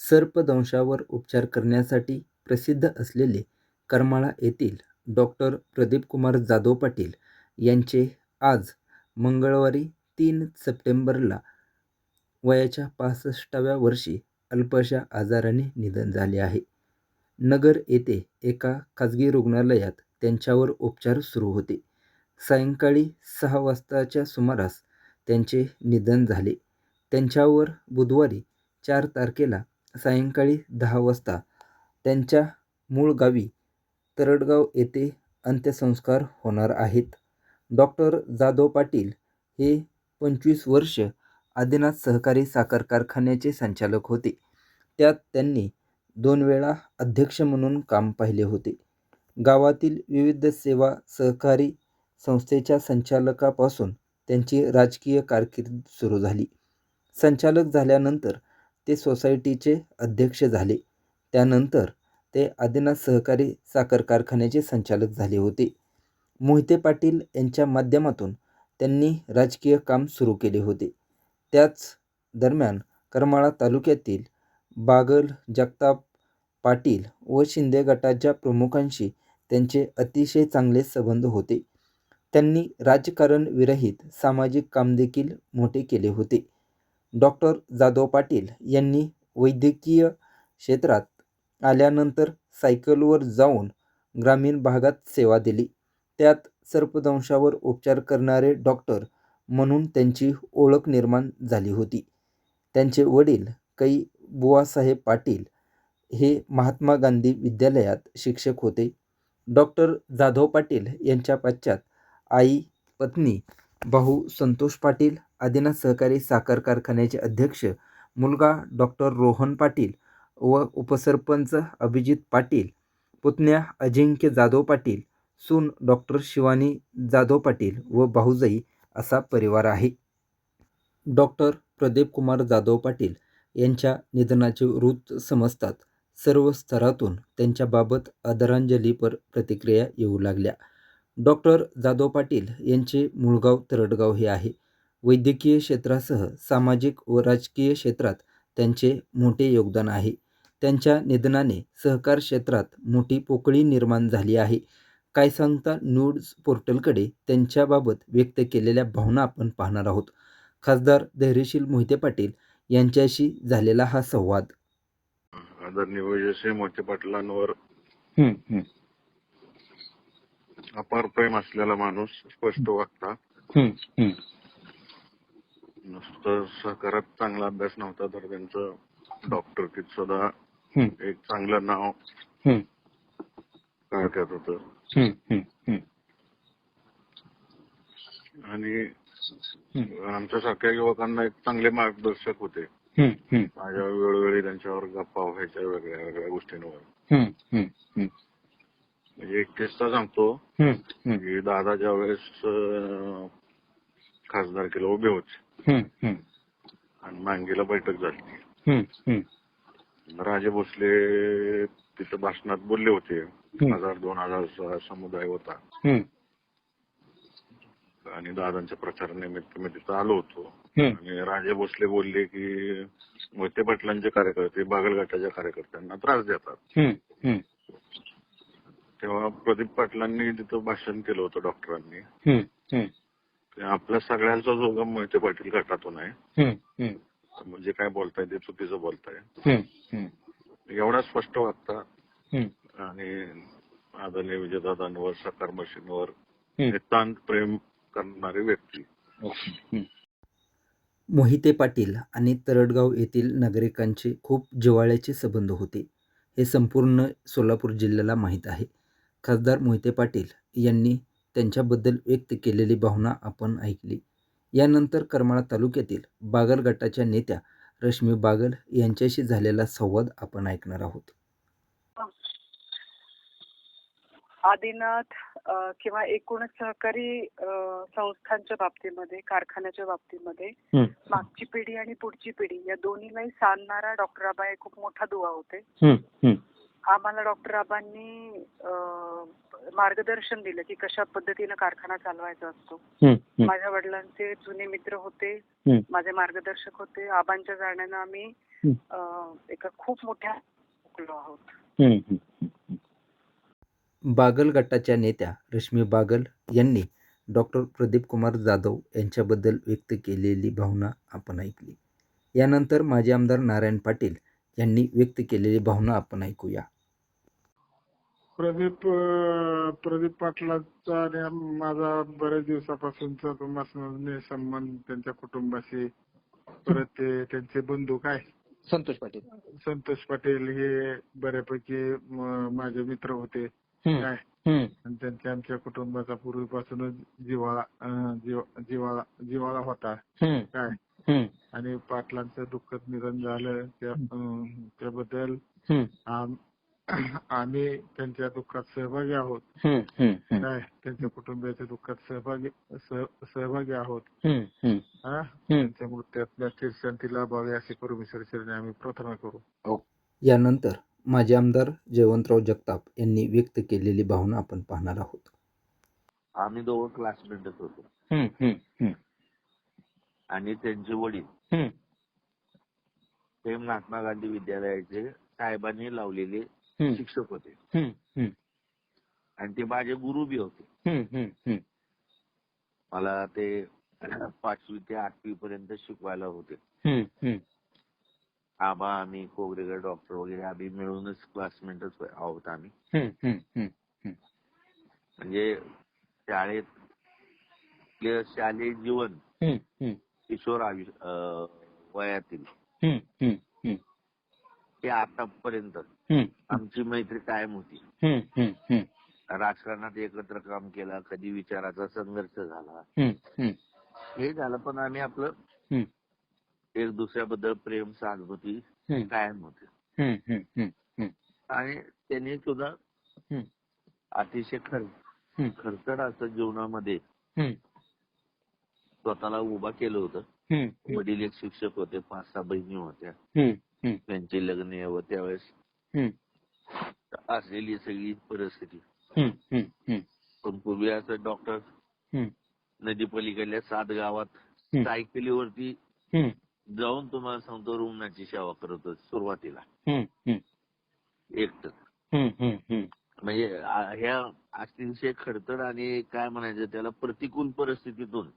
सर्पदंशावर उपचार करण्यासाठी प्रसिद्ध असलेले करमाळा येथील डॉक्टर प्रदीपकुमार जाधव पाटील यांचे आज मंगळवारी तीन सप्टेंबरला वयाच्या पासष्टाव्या वर्षी अल्पशा आजाराने निधन झाले आहे. नगर येथे एका खाजगी रुग्णालयात त्यांच्यावर उपचार सुरू होते. सायंकाळी सहा वाजताच्या सुमारास त्यांचे निधन झाले. त्यांच्यावर बुधवारी चार तारखेला सायंकाळी दहा वाजता त्यांच्या मूळ गावी तरडगाव येथे अंत्यसंस्कार होणार आहेत. डॉक्टर जाधव पाटील हे पंचवीस वर्ष आदिनाथ सहकारी साखर कारखान्याचे संचालक होते. त्यात त्यांनी दोन वेळा अध्यक्ष म्हणून काम पाहिले होते. गावातील विविध सेवा सहकारी संस्थेच्या संचालकापासून त्यांची राजकीय कारकीर्द सुरू झाली. संचालक झाल्यानंतर ते सोसायटीचे अध्यक्ष झाले. त्यानंतर ते आदिनाथ सहकारी साखर कारखान्याचे संचालक झाले होते. मोहिते पाटील यांच्या माध्यमातून त्यांनी राजकीय काम सुरू केले होते. त्याच दरम्यान करमाळा तालुक्यातील बागल जगताप पाटील व शिंदे गटाच्या प्रमुखांशी त्यांचे अतिशय चांगले संबंध होते. त्यांनी राजकारण विरहित सामाजिक काम देखील मोठे केले होते. डॉक्टर जाधव पाटील यांनी वैद्यकीय क्षेत्रात आल्यानंतर सायकलवर जाऊन ग्रामीण भागात सेवा दिली. त्यात सर्पदंशावर उपचार करणारे डॉक्टर म्हणून त्यांची ओळख निर्माण झाली होती. त्यांचे वडील कै बुवासाहेब पाटील हे महात्मा गांधी विद्यालयात शिक्षक होते. डॉक्टर जाधव पाटील यांच्या पश्चात आई पत्नी भाऊ संतोष पाटील आदिनाथ सहकारी साखर कारखान्याचे अध्यक्ष मुलगा डॉक्टर रोहन पाटील व उपसरपंच अभिजित पाटील पुतण्या अजिंक्य जाधव पाटील सून डॉक्टर शिवानी जाधव पाटील व भाऊजाई असा परिवार आहे. डॉक्टर प्रदीप कुमार जाधव पाटील यांच्या निधनाचे वृत्त समजतात. सर्व स्तरातून त्यांच्याबाबत आदरांजलीपर प्रतिक्रिया येऊ लागल्या. डॉक्टर जाधव पाटील यांचे मूळगाव तरडगाव हे आहे. वैद्यकीय क्षेत्रासह सामाजिक व राजकीय क्षेत्रात त्यांचे मोठे योगदान आहे. त्यांच्या निधनाने सहकार क्षेत्रात मोठी पोकळी निर्माण झाली आहे. काय सांगता न्यूज पोर्टलकडे त्यांच्याबाबत व्यक्त केलेल्या भावना आपण पाहणार आहोत. खासदार धैर्यशील मोहिते पाटील यांच्याशी झालेला हा संवाद. आदरणीय मोठे पाटलांवर अपार प्रेम असलेला माणूस स्पष्ट वागता. नुसतं सहकारात चांगला अभ्यास नव्हता तर त्यांचं डॉक्टरकीत सुद्धा एक चांगलं नाव काढण्यात होतं. आणि आमच्यासारख्या युवकांना एक चांगले मार्गदर्शक होते. माझ्या वेळोवेळी त्यांच्यावर गप्पा व्हायच्या वेगळ्या वेगळ्या गोष्टींवर. म्हणजे एक किस्सा सांगतो. की दादा ज्या वेळेस खासदारकीला उभे होते. आणि मांगीला बैठक झाली. राजे भोसले तिथं भाषणात बोलले होते. हजार दोन हजार समुदाय होता. आणि दादांच्या प्रचारानिमित्त मी तिथं आलो होतो. आणि राजे भोसले बोलले की मोहिते पाटलांचे कार्यकर्ते बागलघाटाच्या कार्यकर्त्यांना त्रास देतात. तेव्हा प्रदीप पाटलांनी तिथं भाषण केलं होतं डॉक्टरांनी. ते आपल्या सगळ्यांचा जोगम मोहिते पाटील गटातून आहे. म्हणजे काय बोलताय ते चुकीचं बोलताय. एवढा स्पष्ट वागता आणि आदरणीय विजयदादांवर सकार मशीनवर नितांत प्रेम करणारी व्यक्ती. मोहिते पाटील आणि तरडगाव येथील नागरिकांचे खूप जिव्हाळ्याचे संबंध होते. हे संपूर्ण सोलापूर जिल्ह्याला माहीत आहे. खासदार मोहिते पाटील यांनी त्यांच्याबद्दल व्यक्त केलेली भावना आपण ऐकली. यानंतर करमाळा तालुक्यातील बागल गटाच्या नेत्या रश्मी बागल यांच्याशी झालेला संवाद आपण ऐकणार आहोत. आदिनाथ किंवा एकूणच सहकारी संस्थांच्या बाबतीमध्ये कारखान्याच्या बाबतीमध्ये. मागची पिढी आणि पुढची पिढी या दोन्हीलाही साधणारा डॉक्टर आबा हे खूप मोठा दुवा होते. आम्हाला डॉक्टर आबांनी मार्गदर्शन दिलं की कशा पद्धतीनं कारखाना चालवायचा असतो. माझ्या वडिलांचे जुने मित्र होते हं. माझे मार्गदर्शक होते. आबांच्या जाण्यानं आम्ही एका खूप मोठ्या आहोत. बागल गटाच्या नेत्या रश्मी बागल यांनी डॉक्टर प्रदीप कुमार जाधव यांच्याबद्दल व्यक्त केलेली भावना आपण ऐकली. यानंतर माजी आमदार नारायण पाटील यांनी व्यक्त केलेली भावना आपण ऐकूया. प्रदीप प्रदीप पाटलाचा आणि माझा बऱ्याच दिवसापासूनचा तुम्हाला संबंध त्यांच्या कुटुंबाशी परत ते त्यांचे बंधू काय? संतोष पाटील. संतोष पाटील हे बऱ्यापैकी माझे मित्र होते. काय? आणि त्यांच्या आमच्या कुटुंबाचा पूर्वीपासूनच जिव्हाळा अं, जिव- जिव्हाळा जिव्हाळा होता. काय? आणि पाटलांचं दुःखद निधन झालं त्याबद्दल हम्म, आम- आम्ही त्यांच्या दुःखात सहभागी आहोत. हम्म, हम्म, हम्म, काय? त्यांच्या कुटुंबियाच्या दुःखात सहभागी सह- सहभागी आहोत. हम्म, हम्म. हा? हम्म. त्यांच्या मृत्यूतल्या चिरशांती लाभावी अशी परमेश्वर चरणी आम्ही प्रार्थना करू. यानंतर माजी आमदार जयवंतराव जगताप यांनी व्यक्त केलेली भावना आपण पाहणार आहोत. आम्ही दोघं क्लासमेटच होतो. आणि त्यांचे वडील. हे महात्मा गांधी विद्यालयाचे साहेबांनी लावलेले शिक्षक होते. आणि ते माझे गुरु बी होते. मला ते पाचवी ते आठवी पर्यंत शिकवायला होते. आबा आम्ही कोगरेकर डॉक्टर वगैरे आम्ही मिळूनच क्लासमेटच आहोत आम्ही. म्हणजे शाळेत शालेय जीवन किशोर आयु- अं, वयातील हम्म, हम्म, हम्म. ते आतापर्यंत हम्म, आमची मैत्री कायम होती हम्म, हम्म, हम्म. राजकारणात एकत्र काम केलं कधी विचाराचा संघर्ष झाला हम्म, हम्म. हे झालं पण आम्ही आपलं हम्म. एक दुसऱ्याबद्दल प्रेम सहानुभूती हम्म. कायम होते हम्म, हम्म, हम्म, हम्म. आणि त्यांनी सुद्धा हम्म. अतिशय खर हम्म. असं जीवनामध्ये हम्म. स्वतःला उभा केलं होतं वडील एक शिक्षक होते पाच सहा बहिणी होत्या. त्यांचे लग्न यावं त्यावेळेस. असलेली सगळी परिस्थिती. पण पूर्वी असं डॉक्टर. नदी पलीकडल्या सात गावात. सायकलीवरती जाऊन तुम्हाला सांगतो रुग्णाची सेवा करत होतो सुरुवातीला. एकटं. म्हणजे ह्या अतिशय खडतड आणि काय म्हणायचं त्याला प्रतिकूल परिस्थितीतून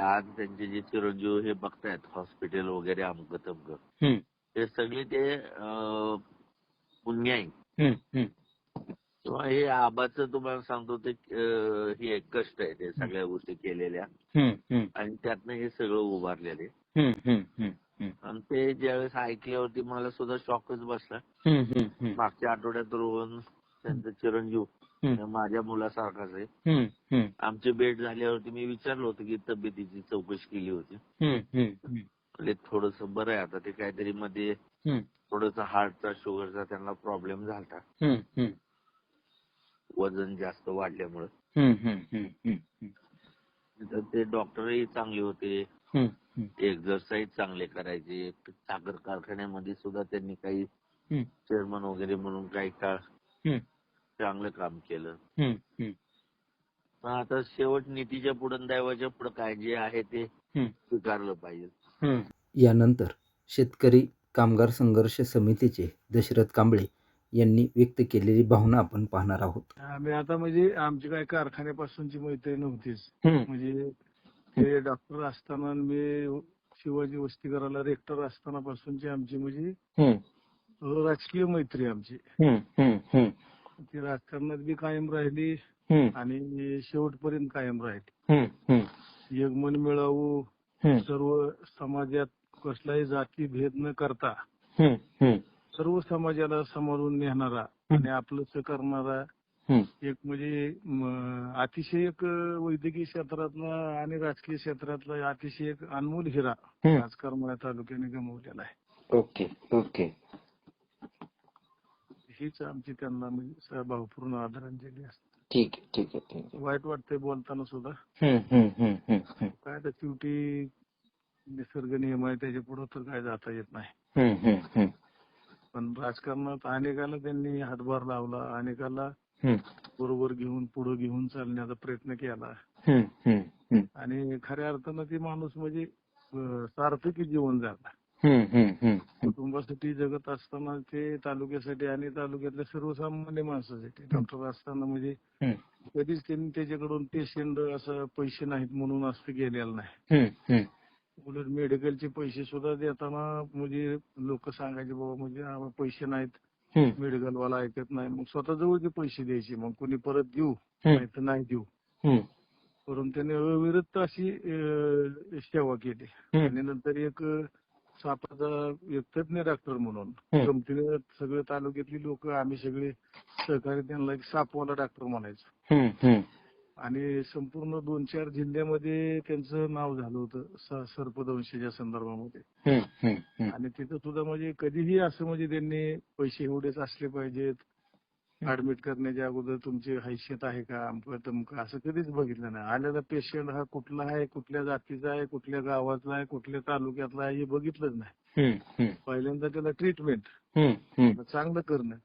आज त्यांचे जे चिरंजीव हे बघतायत हॉस्पिटल वगैरे अमक तमक. हे सगळे ते अं, पुण्य आहे हम्म, हम्म. किंवा हे आबाचं तुम्हाला सांगतो ते हे कष्ट आहे ते सगळ्या गोष्टी केलेल्या. आणि त्यातनं हे सगळं उभारलेले आणि ते ज्यावेळेस ऐकल्यावरती मला सुद्धा शॉकच बसला. मागच्या आठवड्यात रोहन त्यांचं चिरंजीव माझ्या मुलासारखाच आहे. आमची भेट झाल्यावरती मी विचारलं होतं की तब्येतीची चौकशी केली होती. म्हणजे थोडस बरं आहे आता ते काहीतरी मध्ये थोडस हार्टचा शुगरचा त्यांना प्रॉब्लेम झाला. वजन जास्त वाढल्यामुळे. तर ते डॉक्टरही चांगले होते. एक्झरसाईज चांगले करायचे साखर कारखान्यामध्ये सुद्धा त्यांनी काही. चेअरमन वगैरे म्हणून काही काळ. चांगलं काम केलं आता शेवट नीतीच्या पुढं दैवाच्या पुढं काय जे आहे ते. स्वीकारलं पाहिजे. यानंतर शेतकरी कामगार संघर्ष समितीचे दशरथ कांबळे यांनी व्यक्त केलेली भावना आपण पाहणार आहोत आम्ही आता म्हणजे आमची काय कारखान्यापासूनची मैत्री नव्हतीच. म्हणजे ते डॉक्टर असताना मी शिवाजी वस्तीकराला रेक्टर असताना पासूनची आमची म्हणजे हम्म. राजकीय मैत्री आमची हम्म, हम्म, हम्म. ती राजकारणात बी कायम राहिली हम्म, आणि शेवटपर्यंत कायम राहिली हम्म, हम्म. एक मन मिळावू सर्व समाजात कसलाही जाती भेद न करता हम्म, हम्म. सर्व समाजाला सांभाळून नेणारा आणि आपलंच करणारा. एक म्हणजे अतिशय एक वैद्यकीय क्षेत्रातला आणि राजकीय क्षेत्रातला अतिशय एक अनमोल हिरा हम्म. आज करमाळा तालुक्याने गमावलेला आहे ओके ओके हीच आमची त्यांना म्हणजे भावपूर्ण आदरांजली असते ठीक आहे ठीक आहे ठीक आहे वाईट वाटतंय बोलताना सुद्धा हम्म, हम्म, हम्म, हम्म, हम्म. काय तर शेवटी निसर्ग नियम आहे त्याच्या पुढे तर काय जाता येत नाही. पण राजकारणात अनेकाला त्यांनी हातभार लावला अनेकाला. बरोबर घेऊन पुढे घेऊन चालण्याचा प्रयत्न केला. आणि खऱ्या अर्थानं ते माणूस म्हणजे सार्थकी जीवन झालं. हम्म, हम्म, हम्म, कुटुंबासाठी जगत असताना ते तालुक्यासाठी आणि तालुक्यातल्या सर्वसामान्य माणसासाठी. डॉक्टर असताना म्हणजे कधीच त्यांनी त्याच्याकडून पेशंट असं पैसे नाहीत म्हणून असं गेलेलं नाही. उलट मेडिकलचे पैसे सुद्धा देताना म्हणजे लोक सांगायचे बाबा म्हणजे पैसे नाहीत. हम्म, मेडिकलवाला ऐकत नाही. मग स्वतः जवळचे पैसे द्यायचे मग कोणी परत देऊ? हम्म. नाही तर नाही देऊ. हम्म, परंतु त्याने अविरत अशी अं, सेवा केली. हम्म. आणि नंतर एक सापाचा एक तज्ञ डॉक्टर म्हणून. हम्म. गमतीने सगळे तालुक्यातली लोक आम्ही सगळे सहकारी त्यांना एक सापवाला डॉक्टर म्हणायचो. हम्म, हम्म. आणि संपूर्ण दोन चार जिल्ह्यामध्ये त्यांचं नाव झालं होतं सर्पदंशाच्या संदर्भामध्ये. आणि तिथं सुद्धा म्हणजे कधीही असं म्हणजे त्यांनी पैसे एवढेच असले पाहिजेत. ऍडमिट करण्याच्या अगोदर तुमची हैसियत आहे का अमकं तमकं असं कधीच बघितलं नाही. आलेला पेशंट हा कुठला आहे कुठल्या जातीचा आहे कुठल्या गावातला आहे कुठल्या तालुक्यातला आहे हे बघितलंच नाही. पहिल्यांदा त्याला ट्रीटमेंट चांगलं करणं.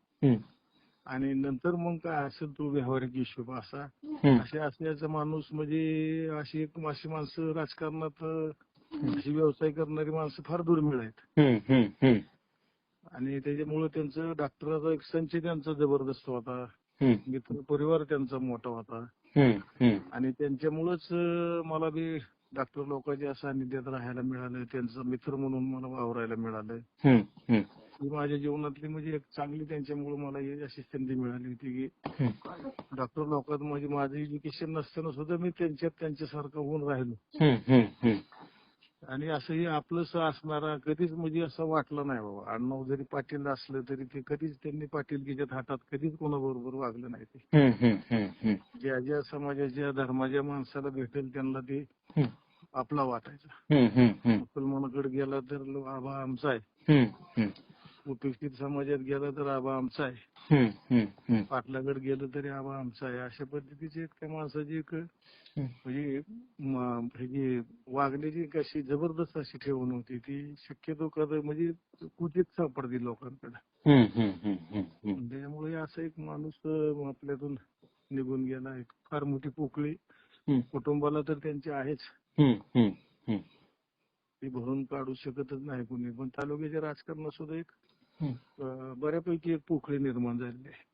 आणि नंतर मग काय असेल तो व्यावहारिक हिशोब असा. असे असल्याचा माणूस म्हणजे अशी एक अशी माणसं राजकारणात अशी व्यवसाय करणारी माणसं फार दुर्मिळ आहेत. आणि त्याच्यामुळे त्यांचं डॉक्टराचा एक संच त्यांचा जबरदस्त होता मित्र परिवार त्यांचा मोठा होता. आणि त्यांच्यामुळेच मला बी डॉक्टर लोकांच्या सानिध्यात राहायला मिळालं त्यांचा मित्र म्हणून मला वावरायला मिळालं. ही माझ्या जीवनातली म्हणजे एक चांगली त्यांच्यामुळे मला ही अशी संधी मिळाली होती की डॉक्टर लोकात म्हणजे माझं एज्युकेशन नसताना सुद्धा मी त्यांच्यात त्यांच्यासारखं होऊन राहिलो. आणि असंही आपलंसं असणारा कधीच म्हणजे असं वाटलं नाही बाबा अण्णाव जरी पाटील असलं तरी ते कधीच त्यांनी पाटीलकीच्या थाटात कधीच कोणाबरोबर वागलं नाही ते. ज्या ज्या समाजाच्या धर्माच्या माणसाला भेटेल त्यांना ते. आपला वाटायचा. मुसलमानाकडे गेला तर आबा आमचा आहे. उपेक्षित समाजात गेला तर आबा आमचा आहे. पाटलाकडे गेलं तरी आबा आमचा आहे अशा पद्धतीची एक त्या माणसाची एक. म्हणजे म- ह्याची वागण्याची कशी जबरदस्त अशी ठेवून होती ती शक्यतो म्हणजे कुठेच सापडते लोकांकडे. त्यामुळे असं एक माणूस आपल्यातून निघून गेला एक फार मोठी पोकळी. कुटुंबाला तर त्यांची आहेच. ती भरून काढू शकतच नाही कुणी पण तालुक्याच्या राजकारणात सुद्धा एक बऱ्यापैकी एक पोकळी निर्माण झालेली आहे.